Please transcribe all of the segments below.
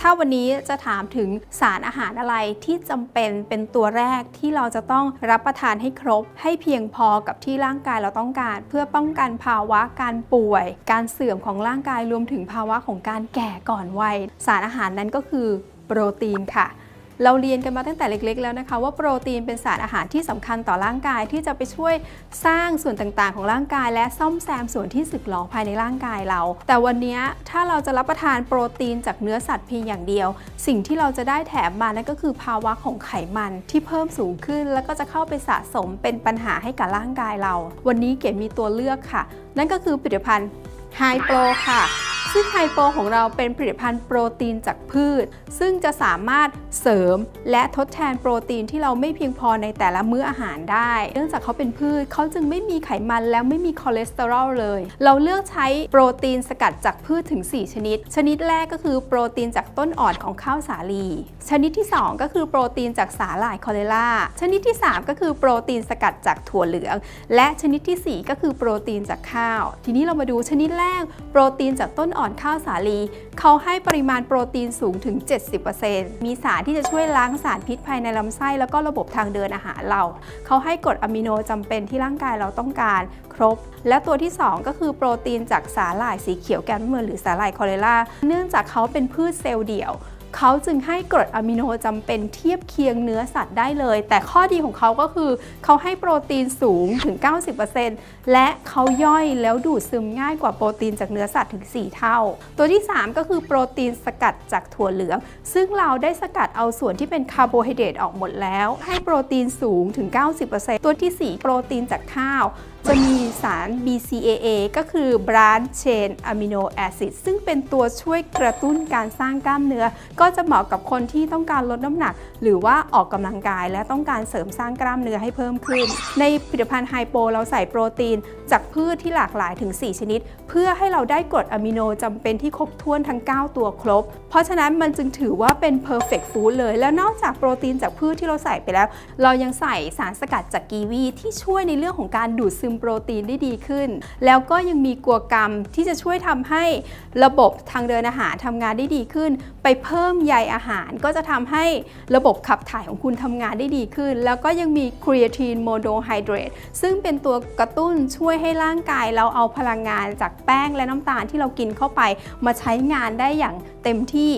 ถ้าวันนี้จะถามถึงสารอาหารอะไรที่จำเป็นเป็นตัวแรกที่เราจะต้องรับประทานให้ครบ ให้เพียงพอกับที่ร่างกายเราต้องการ เพื่อป้องกันภาวะการป่วย การเสื่อมของร่างกายรวมถึงภาวะของการแก่ก่อนวัย สารอาหารนั้นก็คือโปรตีนค่ะ เราเรียนกันมาตั้งแต่เล็กๆ แล้วนะคะ ว่าโปรตีนเป็นสารอาหารที่สำคัญต่อร่างกายที่จะไปช่วยสร้างส่วนต่างๆ ของร่างกาย และซ่อมแซมส่วนที่สึกหรอภายในร่างกายเรา แต่วันนี้ถ้าเราจะรับประทานโปรตีนจากเนื้อสัตว์เพียงอย่างเดียว สิ่งที่เราจะได้แถมมานั่นก็คือภาวะของไขมันที่เพิ่มสูงขึ้น แล้วก็จะเข้าไปสะสมเป็นปัญหาให้กับร่างกายเรา วันนี้เก๋มีตัวเลือกค่ะ นั่นก็คือผลิตภัณฑ์ไฮโปรค่ะ ซึ่งไฮโปรของเราเป็นผลิตภัณฑ์โปรตีนจากพืช ซึ่งจะสามารถเสริมและทดแทนโปรตีนที่เราไม่เพียงพอในแต่ละมื้ออาหารได้ เนื่องจากเขาเป็นพืชเขาจึงไม่มีไขมันและไม่มีคอเลสเตอรอลเลย เราเลือกใช้โปรตีนสกัดจากพืชถึง 4 ชนิด ชนิดแรกก็คือโปรตีนจากต้นอ่อนของข้าวสาลี ชนิดที่ 2 ก็คือโปรตีนจากสาหร่ายคอเล่า ชนิดที่ 3 ก็คือโปรตีนสกัดจากถั่วเหลือง และชนิดทีสี่ 4 ก็คือโปรตีนจากข้าว ทีนี้เรามาดูชนิดแรกโปรตีนจากต้นอ่อนข้าวสาลี เขาให้ปริมาณโปรตีนสูงถึง 70%มีสารที่จะช่วยล้างสารพิษภายในลำไส้ แล้วก็ระบบทางเดินอาหารเรา เขาให้กรดอะมิโนจำเป็นที่ร่างกายเราต้องการ ครบ และตัวที่ 2 ก็คือโปรตีนจากสาหร่ายสีเขียวแกนเมือหรือสาหร่ายคอเรล่าเนื่องจากเขาเป็นพืชเซลล์เดี่ยว เขาจึงให้กรดอะมิโนจำเป็นเทียบเคียงเนื้อสัตว์ได้เลย แต่ข้อดีของเขาก็คือเขาให้โปรตีนสูงถึง 90%และเขาย่อยแล้วดูดซึมง่ายกว่าโปรตีนจากเนื้อสัตว์ถึง 4 เท่า ตัวที่ 3 ก็คือโปรตีนสกัดจากถั่วเหลือง ซึ่งเราได้สกัดเอาส่วนที่เป็นคาร์โบไฮเดรตออกหมดแล้ว ให้โปรตีนสูงถึง 90%ตัวทีสี่4 โปรตีนจากข้าวจะมีสาร BCAA ก็คือ Branch Chain Amino Acid ซึ่งเป็นตัวช่วยกระตุ้นการสร้างกล้ามเนื้อก็จะเหมาะกับคนที่ต้องการลดน้ำหนัก หรือว่าออกกำลังกาย และต้องการเสริมสร้างกล้ามเนื้อให้เพิ่มขึ้น ในผลิตภัณฑ์ไฮโปเราใส่โปรตีน จากพืชที่หลากหลายถึง 4 ชนิด เพื่อให้เราได้กรดอะมิโนจำเป็นที่ครบถ้วนทั้ง 9 ตัวครบ เพราะฉะนั้นมันจึงถือว่าเป็น perfect food เลย แล้วนอกจากโปรตีนจากพืชที่เราใส่ไปแล้ว เรายังใส่สารสกัดจากกีวีที่ช่วยในเรื่องของการดูดซึมโปรตีนได้ดีขึ้น แล้วก็ยังมีกัวกรรมที่จะช่วยทำให้ระบบทางเดินอาหารทำงานได้ดีขึ้น ไปเพิ่มมใยอาหาร ก็จะทำให้ระบบขับถ่ายของคุณทำงานได้ดีขึ้น แล้วก็ยังมีครีเอทีนโมโนไฮเดรตซึ่งเป็นตัวกระตุ้นช่วยให้ร่างกาย เราเอาพลังงานจากแป้งและน้ำตาลที่เรากินเข้าไป มาใช้งานได้อย่างเต็มที่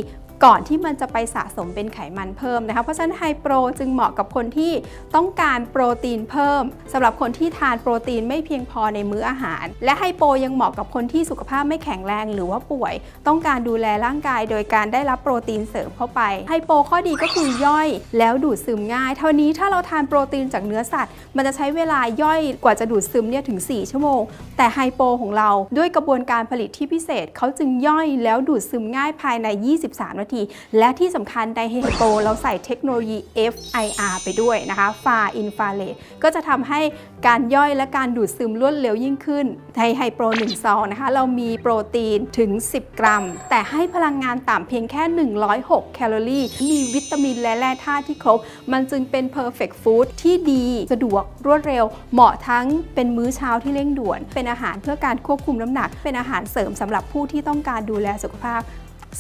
ก่อนที่มันจะไปสะสมเป็นไขมันเพิ่มนะคะ เพราะฉะนั้นไฮโปรจึงเหมาะกับคนที่ต้องการโปรตีนเพิ่มสำหรับคนที่ทานโปรตีนไม่เพียงพอในมื้ออาหาร และไฮโปยังเหมาะกับคนที่สุขภาพไม่แข็งแรงหรือว่าป่วย ต้องการดูแลร่างกายโดยการได้รับโปรตีนเสริมเข้าไปไฮโปข้อดีก็คือย่อยแล้วดูดซึมง่าย เท่านี้ถ้าเราทานโปรตีนจากเนื้อสัตว์ มันจะใช้เวลาย่อยกว่าจะดูดซึมเนี่ยถึง 4 ชั่วโมง แต่ไฮโปของเราด้วยกระบวนการผลิตที่พิเศษเขาจึงย่อยแล้วดูดซึมง่ายภายใน 23 นาทีและที่สำคัญในไฮโปเราใส่เทคโนโลยี FIR ไปด้วยนะคะ Far Infrared ก็จะทำให้การย่อยและการดูดซึมรวดเร็วยิ่งขึ้นในไฮโปร1ซองนะคะเรามีโปรตีนถึง 10 กรัม แต่ให้พลังงานต่ำเพียงแค่ 106 แคลอรี่ มีวิตามินและแร่ธาตุที่ครบ มันจึงเป็น perfect food ที่ดีสะดวกรวดเร็ว เหมาะทั้งเป็นมื้อเช้าที่เร่งด่วน เป็นอาหารเพื่อการควบคุมน้ำหนัก เป็นอาหารเสริมสำหรับผู้ที่ต้องการดูแลสุขภาพ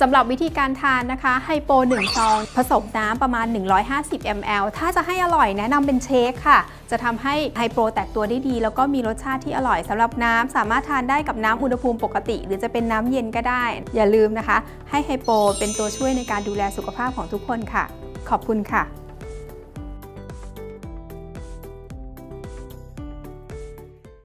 สำหรับวิธีการทานนะคะไฮโป1ซอง ผสมน้ำประมาณ 150 ml ถ้าจะให้อร่อยแนะนำเป็นเชคค่ะ จะทำให้ไฮโปแตกตัวได้ดี แล้วก็มีรสชาติที่อร่อยสำหรับน้ำสามารถทานได้กับน้ำอุณหภูมิปกติ หรือจะเป็นน้ำเย็นก็ได้ อย่าลืมนะคะ ให้ไฮโปเป็นตัวช่วยในการดูแลสุขภาพของทุกคนค่ะ ขอบคุณค่ะ